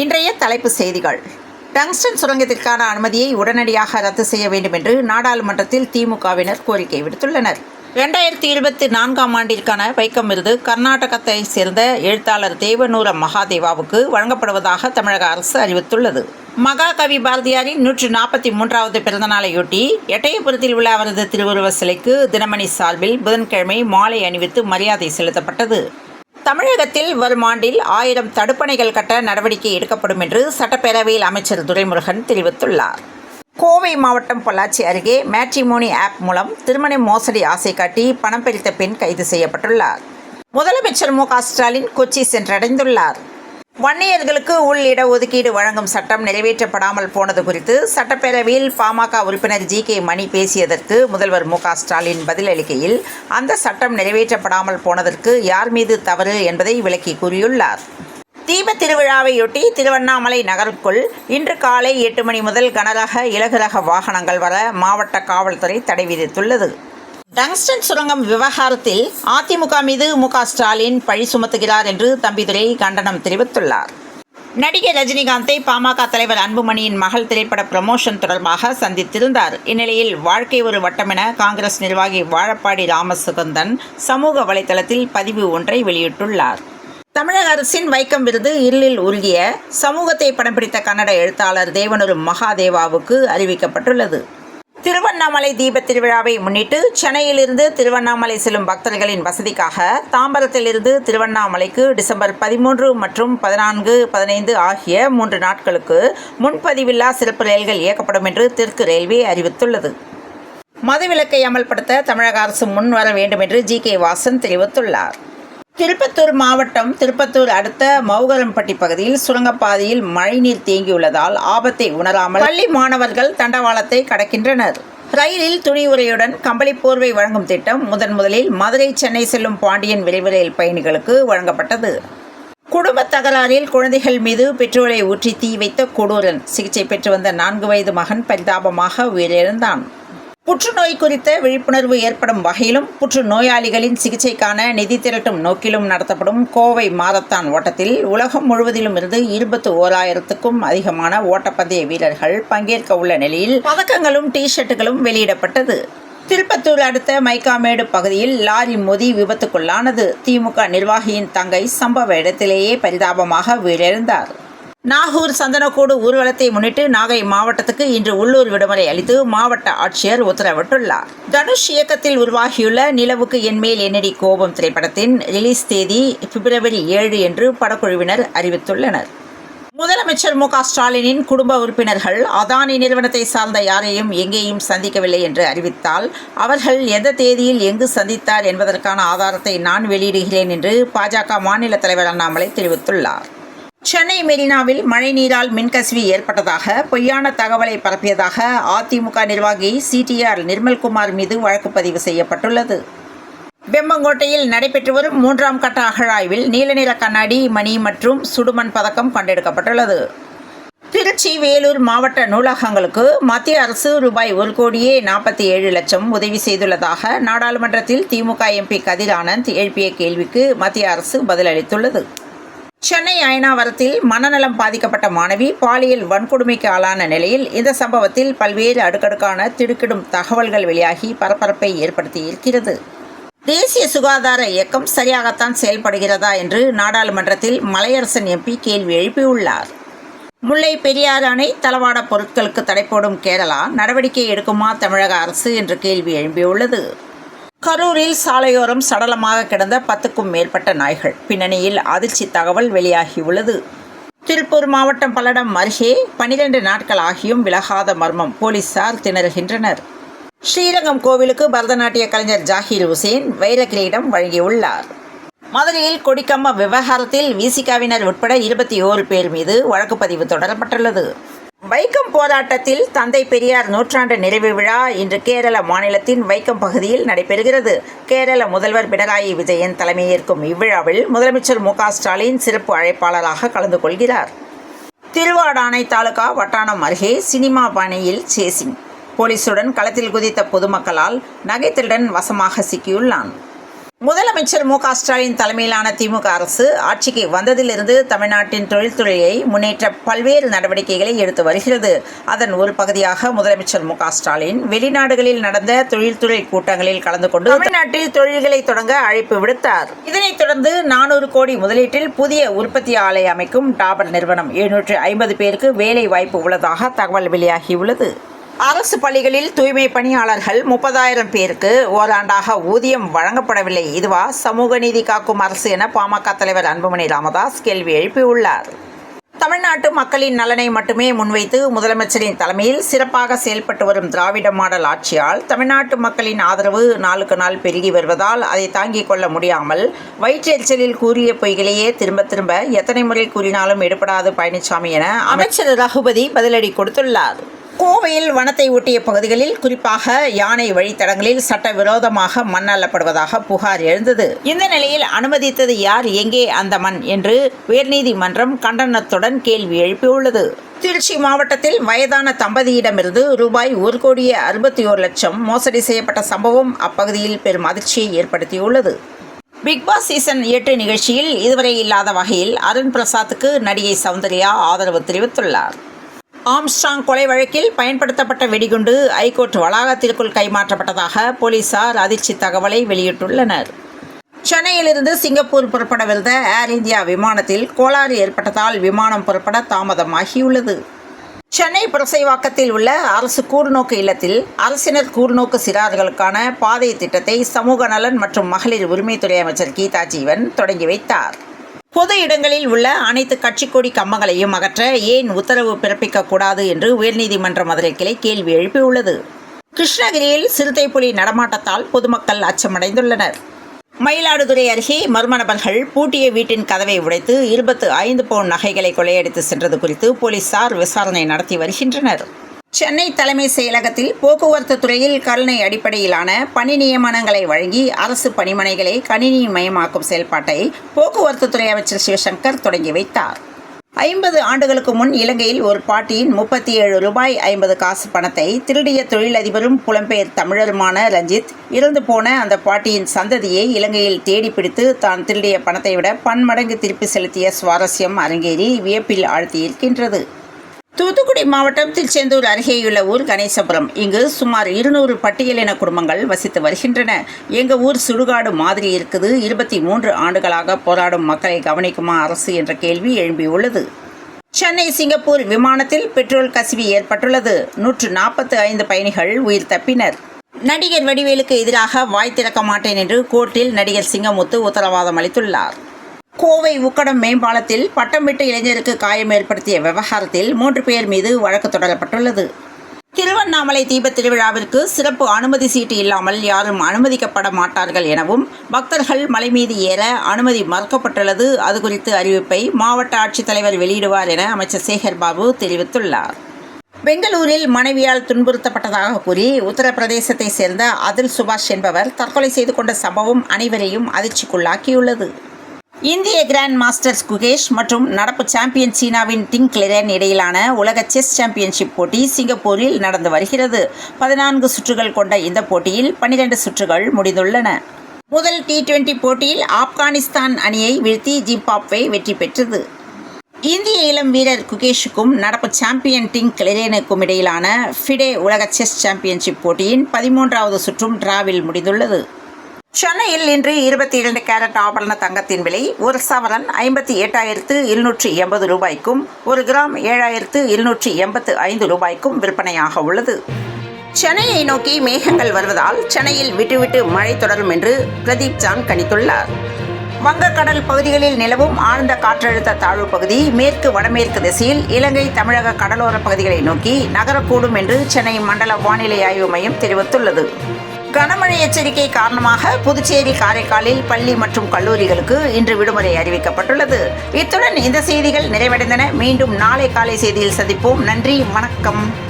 இன்றைய தலைப்பு செய்திகள். டங்ஸ்டன் சுரங்கத்திற்கான அனுமதியை உடனடியாக ரத்து செய்ய வேண்டும் என்று நாடாளுமன்றத்தில் திமுகவினர் கோரிக்கை விடுத்துள்ளனர். இரண்டாயிரத்தி இருபத்தி நான்காம் ஆண்டிற்கான வைக்கம் விருது கர்நாடகத்தை சேர்ந்த எழுத்தாளர் தேவனூர மகாதேவாவுக்கு வழங்கப்படுவதாக தமிழக அரசு அறிவித்துள்ளது. மகாகவி பாரதியாரின் நூற்று நாற்பத்தி மூன்றாவது பிறந்தநாளையொட்டி எட்டயபுரத்தில் உள்ள அவரது திருவுருவ சிலைக்கு தினமணி சார்பில் புதன்கிழமை மாலை அணிவித்து மரியாதை செலுத்தப்பட்டது. தமிழகத்தில் வரும் ஆண்டில் ஆயிரம் தடுப்பணைகள் கட்ட நடவடிக்கை எடுக்கப்படும் என்று சட்டப்பேரவையில் அமைச்சர் துரைமுருகன் தெரிவித்துள்ளார். கோவை மாவட்டம் பொள்ளாச்சி அருகே மேட்ரிமோனி ஆப் மூலம் திருமண மோசடி ஆசை காட்டி பணம் பறித்த பெண் கைது செய்யப்பட்டுள்ளார். முதலமைச்சர் மு க ஸ்டாலின் கொச்சி சென்றடைந்துள்ளார். வன்னியர்களுக்கு உள் இடஒதுக்கீடு வழங்கும் சட்டம் நிறைவேற்றப்படாமல் போனது குறித்து சட்டப்பேரவையில் பாமக உறுப்பினர் ஜி கே மணி பேசியதற்கு முதல்வர் மு க ஸ்டாலின் பதிலளிக்கையில் அந்த சட்டம் நிறைவேற்றப்படாமல் போனதற்கு யார் மீது தவறு என்பதை விளக்கி கூறியுள்ளார். தீப திருவிழாவையொட்டி திருவண்ணாமலை நகருக்குள் இன்று காலை எட்டு மணி முதல் கனரக இலகுரக வாகனங்கள் வர மாவட்ட காவல்துறை தடை விதித்துள்ளது. டங்ஸ்டன் சுரங்கம் விவகாரத்தில் அதிமுக மீது மு ஸ்டாலின் பழி சுமத்துகிறார் என்று தம்பிதுரை கண்டனம் தெரிவித்துள்ளார். நடிகை ரஜினிகாந்தை பாமக தலைவர் அன்புமணியின் மகள் திரைப்பட ப்ரமோஷன் தொடர்பாக சந்தித்திருந்தார். இந்நிலையில் வாழ்க்கை ஒரு வட்டம் என காங்கிரஸ் நிர்வாகி வாழப்பாடி ராமசுகந்தன் சமூக வலைதளத்தில் பதிவு ஒன்றை வெளியிட்டுள்ளார். தமிழக அரசின் வைக்கம் விருது இருளில் உருகிய சமூகத்தை படம் பிடித்த கன்னட எழுத்தாளர் தேவனூர் மகாதேவாவுக்கு அறிவிக்கப்பட்டுள்ளது. திருவண்ணாமலை தீபத் திருவிழாவை முன்னிட்டு சென்னையிலிருந்து திருவண்ணாமலை செல்லும் பக்தர்களின் வசதிக்காக தாம்பரத்திலிருந்து திருவண்ணாமலைக்கு டிசம்பர் பதிமூன்று மற்றும் பதினான்கு பதினைந்து ஆகிய மூன்று நாட்களுக்கு முன்பதிவில்லா சிறப்பு ரயில்கள் இயக்கப்படும் என்று தெற்கு ரயில்வே அறிவித்துள்ளது. மதுவிலக்கை அமல்படுத்த தமிழக அரசு முன் வர வேண்டும் என்று ஜி கே வாசன் தெரிவித்துள்ளார். திருப்பத்தூர் மாவட்டம் திருப்பத்தூர் அடுத்த மௌகரம்பட்டி பகுதியில் சுரங்கப்பாதையில் மழைநீர் தேங்கியுள்ளதால் ஆபத்தை உணராமல் பள்ளி மாணவர்கள் தண்டவாளத்தை கடக்கின்றனர். ரயிலில் துணி உரையுடன் கம்பளி போர்வை வழங்கும் திட்டம் முதன் முதலில் மதுரை சென்னை செல்லும் பாண்டியன் விரைவு ரயில் பயணிகளுக்கு வழங்கப்பட்டது. குடும்ப தகராறில் குழந்தைகள் மீது பெட்ரோலை ஊற்றி தீ வைத்த கொடூரன் சிகிச்சை பெற்று வந்த நான்கு வயது மகன் பரிதாபமாக உயிரிழந்தான். புற்றுநோய் குறித்த விழிப்புணர்வு ஏற்படும் வகையிலும் புற்றுநோயாளிகளின் சிகிச்சைக்கான நிதி திரட்டும் நோக்கிலும் நடத்தப்படும் கோவை மாரத்தான் ஓட்டத்தில் உலகம் முழுவதிலும் இருந்து இருபத்தி ஓராயிரத்துக்கும் அதிகமான ஓட்டப்பந்தய வீரர்கள் பங்கேற்க உள்ள நிலையில் பதக்கங்களும் டி ஷர்ட்டுகளும் வெளியிடப்பட்டது. திருப்பத்தூர் அடுத்த மைக்காமேடு பகுதியில் லாரி மோதி விபத்துக்குள்ளானது. திமுக நிர்வாகியின் தங்கை சம்பவ இடத்திலேயே பரிதாபமாக உயிரிழந்தார் நாகூர் சந்தனக்கூடு ஊர்வலத்தை முன்னிட்டு நாகை மாவட்டத்துக்கு இன்று உள்ளூர் விடுமுறை அளித்து மாவட்ட ஆட்சியர் உத்தரவிட்டுள்ளார். தனுஷ் இயக்கத்தில் உருவாகியுள்ள நிலவுக்கு என்மேல் என்னடி கோபம் திரைப்படத்தின் ரிலீஸ் தேதி பிப்ரவரி ஏழு என்று படக்குழுவினர் அறிவித்துள்ளனர். முதலமைச்சர் மு ஸ்டாலினின் குடும்ப உறுப்பினர்கள் அதானி நிறுவனத்தை சார்ந்த யாரையும் எங்கேயும் சந்திக்கவில்லை என்று அறிவித்தால் அவர்கள் எந்த தேதியில் எங்கு சந்தித்தார் என்பதற்கான ஆதாரத்தை நான் வெளியிடுகிறேன் என்று பாஜக மாநில தலைவர் அண்ணாமலை தெரிவித்துள்ளார். சென்னை மெரினாவில் மழைநீரால் மின்கசிவு ஏற்பட்டதாக பொய்யான தகவலை பரப்பியதாக அதிமுக நிர்வாகி சிடிஆர் நிர்மல்குமார் மீது வழக்கு பதிவு செய்யப்பட்டுள்ளது. பெம்பங்கோட்டையில் நடைபெற்று வரும் மூன்றாம் கட்ட அகழாய்வில் நீல நிற கண்ணாடி மணி மற்றும் சுடுமண் பதக்கம் கண்டெடுக்கப்பட்டுள்ளது. திருச்சி வேலூர் மாவட்ட நூலகங்களுக்கு மத்திய அரசு ரூபாய் ஒரு கோடியே நாற்பத்தி ஏழு லட்சம் உதவி செய்துள்ளதாக நாடாளுமன்றத்தில் திமுக எம்பி கதிர் ஆனந்த் எழுப்பிய கேள்விக்கு மத்திய அரசு பதிலளித்துள்ளது. சென்னை அயனாவரத்தில் மனநலம் பாதிக்கப்பட்ட மாணவி பாலியல் வன்கொடுமைக்கு ஆளான நிலையில் இந்த சம்பவத்தில் பல்வேறு அடுக்கடுக்கான திடுக்கிடும் தகவல்கள் வெளியாகி பரபரப்பை ஏற்படுத்தியிருக்கிறது. தேசிய சுகாதார இயக்கம் சரியாகத்தான் செயல்படுகிறதா என்று நாடாளுமன்றத்தில் மலையரசன் எம்பி கேள்வி எழுப்பியுள்ளார். முல்லை பெரியாறு அணை தளவாட பொருட்களுக்கு தடை போடும் கேரளா நடவடிக்கை எடுக்குமா தமிழக அரசு என்று கேள்வி எழுப்பியுள்ளது கரூரில் சாலையோரம் சடலமாக கிடந்த பத்துக்கும் மேற்பட்ட நாய்கள். பின்னணியில் அதிர்ச்சி தகவல் வெளியாகியுள்ளது. திருப்பூர் மாவட்டம் பல்லடம் அருகே பனிரெண்டு நாட்கள் ஆகியும் விலகாத மர்மம் போலீசார் திணறுகின்றனர். ஸ்ரீரங்கம் கோவிலுக்கு பரதநாட்டிய கலைஞர் ஜாகிர் ஹுசேன் வைர கிரீடம் வழங்கியுள்ளார். மதுரையில் கொடிக்கம்ப விவகாரத்தில் விசிகாவினர் உட்பட இருபத்தி ஓரு பேர் மீது வழக்கு பதிவு தொடரப்பட்டுள்ளது. வைக்கம் போராட்டத்தில் தந்தை பெரியார் நூற்றாண்டு நிறைவு விழா இன்று கேரள மாநிலத்தின் வைக்கம் பகுதியில் நடைபெறுகிறது. கேரள முதல்வர் பினராயி விஜயன் தலைமையேற்கும் இவ்விழாவில் முதலமைச்சர் மு ஸ்டாலின் சிறப்பு அழைப்பாளராக கலந்து கொள்கிறார். திருவாடானை தாலுகா வட்டானம் அருகே சினிமா பாணியில் சேசிங். போலீசுடன் களத்தில் குதித்த பொதுமக்களால் நகை திருடன் வசமாக சிக்கியுள்ளான். முதலமைச்சர் மு க ஸ்டாலின் தலைமையிலான திமுக அரசு ஆட்சிக்கு வந்ததிலிருந்து தமிழ்நாட்டின் தொழில்துறையை முன்னேற்ற பல்வேறு நடவடிக்கைகளை எடுத்து வருகிறது. அதன் ஒரு பகுதியாக முதலமைச்சர் மு ஸ்டாலின் வெளிநாடுகளில் நடந்த தொழில்துறை கூட்டங்களில் கலந்து கொண்டு தமிழ்நாட்டில் தொழில்களை தொடங்க அழைப்பு விடுத்தார். இதனைத் தொடர்ந்து நானூறு கோடி முதலீட்டில் புதிய உற்பத்தி ஆலை அமைக்கும் டாபர் நிறுவனம் எழுநூற்று ஐம்பது பேருக்கு வேலை வாய்ப்பு உள்ளதாக தகவல் வெளியாகியுள்ளது. அரசு பள்ளிகளில் தூய்மை பணியாளர்கள் முப்பதாயிரம் பேருக்கு ஓராண்டாக ஊதியம் வழங்கப்படவில்லை. இதுவா சமூக நீதி காக்கும் அரசு என பாமக தலைவர் அன்புமணி ராமதாஸ் கேள்வி எழுப்பியுள்ளார். தமிழ்நாட்டு மக்களின் நலனை மட்டுமே முன்வைத்து முதலமைச்சரின் தலைமையில் சிறப்பாக செயல்பட்டு வரும் திராவிட மாடல் ஆட்சியால் தமிழ்நாட்டு மக்களின் ஆதரவு நாளுக்கு நாள் பெருகி வருவதால் அதை தாங்கிக் கொள்ள முடியாமல் வயிற்றெரிச்சலில் கூறிய பொய்களையே திரும்ப திரும்ப எத்தனை முறை கூறினாலும் எடுபடாது பழனிசாமி என அமைச்சர் ரகுபதி பதிலடி கொடுத்துள்ளார். கோவையில் வனத்தை ஒட்டிய பகுதிகளில் குறிப்பாக யானை வழித்தடங்களில் சட்டவிரோதமாக மண் அள்ளப்படுவதாக புகார் எழுந்தது. இந்த நிலையில் அனுமதித்தது யார்? எங்கே அந்த மண்? என்று உயர்நீதிமன்றம் கண்டனத்துடன் கேள்வி எழுப்பியுள்ளது. திருச்சி மாவட்டத்தில் வயதான தம்பதியிடமிருந்து ரூபாய் ஒரு கோடியே அறுபத்தி ஓரு லட்சம் மோசடி செய்யப்பட்ட சம்பவம் அப்பகுதியில் பெரும் அதிர்ச்சியை ஏற்படுத்தியுள்ளது. பிக்பாஸ் சீசன் எட்டு நிகழ்ச்சியில் இதுவரை இல்லாத வகையில் அருண் பிரசாத்துக்கு நடிகை சௌந்தர்யா ஆதரவு தெரிவித்துள்ளார். ஆம்ஸ்ட்ராங் கொலை வழக்கில் பயன்படுத்தப்பட்ட வெடிகுண்டு ஐகோர்ட் வளாகத்திற்குள் கைமாற்றப்பட்டதாக போலீசார் அதிர்ச்சி தகவலை வெளியிட்டுள்ளனர். சென்னையிலிருந்து சிங்கப்பூர் புறப்படவிருந்த ஏர் இந்தியா விமானத்தில் கோளாறு ஏற்பட்டதால் விமானம் புறப்பட தாமதமாகியுள்ளது. சென்னை புரசைவாக்கத்தில் உள்ள அரசு கூர்நோக்கு இல்லத்தில் அரசினர் கூர்நோக்கு சிறார்களுக்கான பாதை திட்டத்தை சமூக நலன் மற்றும் மகளிர் உரிமைத்துறை அமைச்சர் கீதா ஜீவன் தொடங்கி வைத்தார். பொது இடங்களில் உள்ள அனைத்து கட்சிக்கொடி கம்பங்களையும் அகற்ற ஏன் உத்தரவு பிறப்பிக்கக்கூடாது என்று உயர்நீதிமன்ற மதுரை கிளை கேள்வி எழுப்பியுள்ளது. கிருஷ்ணகிரியில் சிறுத்தை புலி நடமாட்டத்தால் பொதுமக்கள் அச்சமடைந்துள்ளனர். மயிலாடுதுறை அருகே மர்ம நபர்கள் பூட்டிய வீட்டின் கதவை உடைத்து இருபத்து ஐந்து பவுன் நகைகளை கொள்ளையடித்து சென்றது குறித்து போலீசார் விசாரணை நடத்தி வருகின்றனர். சென்னை தலைமை செயலகத்தில் போக்குவரத்து துறையில் கருணை அடிப்படையிலான பணி நியமனங்களை வழங்கி அரசு பணிமனைகளை கணினி மயமாக்கும் செயல்பாட்டை போக்குவரத்து துறை அமைச்சர் சிவசங்கர் தொடங்கி வைத்தார். ஐம்பது ஆண்டுகளுக்கு முன் இலங்கையில் ஒரு பாட்டியின் முப்பத்தி ஏழு ரூபாய் ஐம்பது காசு பணத்தை திருடிய தொழிலதிபரும் புலம்பெயர் தமிழருமான ரஞ்சித் இறந்து போன அந்த பாட்டியின் சந்ததியை இலங்கையில் தேடி பிடித்து தான் திருடிய பணத்தை விட பன்மடங்கு திருப்பி செலுத்திய சுவாரஸ்யம் அரங்கேறி வியப்பில் ஆழ்த்தியிருக்கின்றது தூத்துக்குடி மாவட்டம் திருச்செந்தூர் அருகேயுள்ள ஊர் கணேசபுரம். இங்கு சுமார் இருநூறு பட்டியலின குடும்பங்கள் வசித்து வருகின்றன. எங்கள் ஊர் சுடுகாடு மாதிரி இருக்குது. இருபத்தி மூன்று ஆண்டுகளாக போராடும் மக்களை கவனிக்குமா அரசு என்ற கேள்வி எழும்பியுள்ளது. சென்னை சிங்கப்பூர் விமானத்தில் பெட்ரோல் கசிவு ஏற்பட்டுள்ளது. நூற்று நாற்பத்து ஐந்து பயணிகள் உயிர் தப்பினர். நடிகர் வடிவேலுக்கு எதிராக வாய் திறக்க மாட்டேன் என்று கோர்ட்டில் நடிகர் சிங்கமுத்து உத்தரவாதம் அளித்துள்ளார். கோவை உக்கடம் மேம்பாலத்தில் பட்டம் விட்ட இளைஞருக்கு காயம் ஏற்படுத்திய விவகாரத்தில் மூன்று பேர் மீது வழக்கு தொடரப்பட்டுள்ளது. திருவண்ணாமலை தீபத் திருவிழாவிற்கு சிறப்பு அனுமதி சீட்டு இல்லாமல் யாரும் அனுமதிக்கப்பட மாட்டார்கள் எனவும் பக்தர்கள் மலை மீது ஏற அனுமதி மறுக்கப்பட்டுள்ளது. அது குறித்து அறிவிப்பை மாவட்ட ஆட்சித்தலைவர் வெளியிடுவார் என அமைச்சர் சேகர் பாபு தெரிவித்துள்ளார். பெங்களூரில் மனைவியால் துன்புறுத்தப்பட்டதாக கூறி உத்தரப்பிரதேசத்தை சேர்ந்த அதில் சுபாஷ் என்பவர் தற்கொலை செய்து கொண்ட சம்பவம் அனைவரையும் அதிர்ச்சிக்குள்ளாக்கியுள்ளது. இந்திய கிராண்ட் மாஸ்டர்ஸ் குகேஷ் மற்றும் நடப்பு சாம்பியன் சீனாவின் டிங் கிளிரன் இடையிலான உலக செஸ் சாம்பியன்ஷிப் போட்டி சிங்கப்பூரில் நடந்து வருகிறது. பதினான்கு சுற்றுகள் கொண்ட இந்த போட்டியில் பன்னிரண்டு சுற்றுகள் முடிந்துள்ளன. முதல் டி டுவெண்டி போட்டியில் ஆப்கானிஸ்தான் அணியை வீழ்த்தி ஜிம்பாப்வே வெற்றி பெற்றது. இந்திய இளம் வீரர் குகேஷுக்கும் நடப்பு சாம்பியன் டிங் கிளிரேனுக்கும் இடையிலான ஃபிடே உலக செஸ் சாம்பியன்ஷிப் போட்டியின் பதிமூன்றாவது சுற்றும் டிராவில் முடிந்துள்ளது. சென்னையில் இன்று இருபத்தி இரண்டு கேரட் ஆபரண தங்கத்தின் விலை ஒரு சவரன் ஐம்பத்தி எட்டாயிரத்து இருநூற்றி எண்பது ரூபாய்க்கும் ஒரு கிராம் ஏழாயிரத்து இருநூற்றி எண்பத்து ஐந்து ரூபாய்க்கும் விற்பனையாக உள்ளது. சென்னையை நோக்கி மேகங்கள் வருவதால் சென்னையில் விட்டுவிட்டு மழை தொடரும் என்று பிரதீப் ஜான் கணித்துள்ளார். வங்கக்கடல் பகுதிகளில் நிலவும் ஆழ்ந்த காற்றழுத்த தாழ்வு பகுதி மேற்கு வடமேற்கு திசையில் இலங்கை தமிழக கடலோர பகுதிகளை நோக்கி நகரக்கூடும் என்று சென்னை மண்டல வானிலை ஆய்வு மையம் தெரிவித்துள்ளது. கனமழை எச்சரிக்கை காரணமாக புதுச்சேரி காரைக்காலில் பள்ளி மற்றும் கல்லூரிகளுக்கு இன்று விடுமுறை அறிவிக்கப்பட்டுள்ளது. இத்துடன் இந்த செய்திகள் நிறைவடைந்தன. மீண்டும் நாளை காலை செய்தியில் சந்திப்போம். நன்றி. வணக்கம்.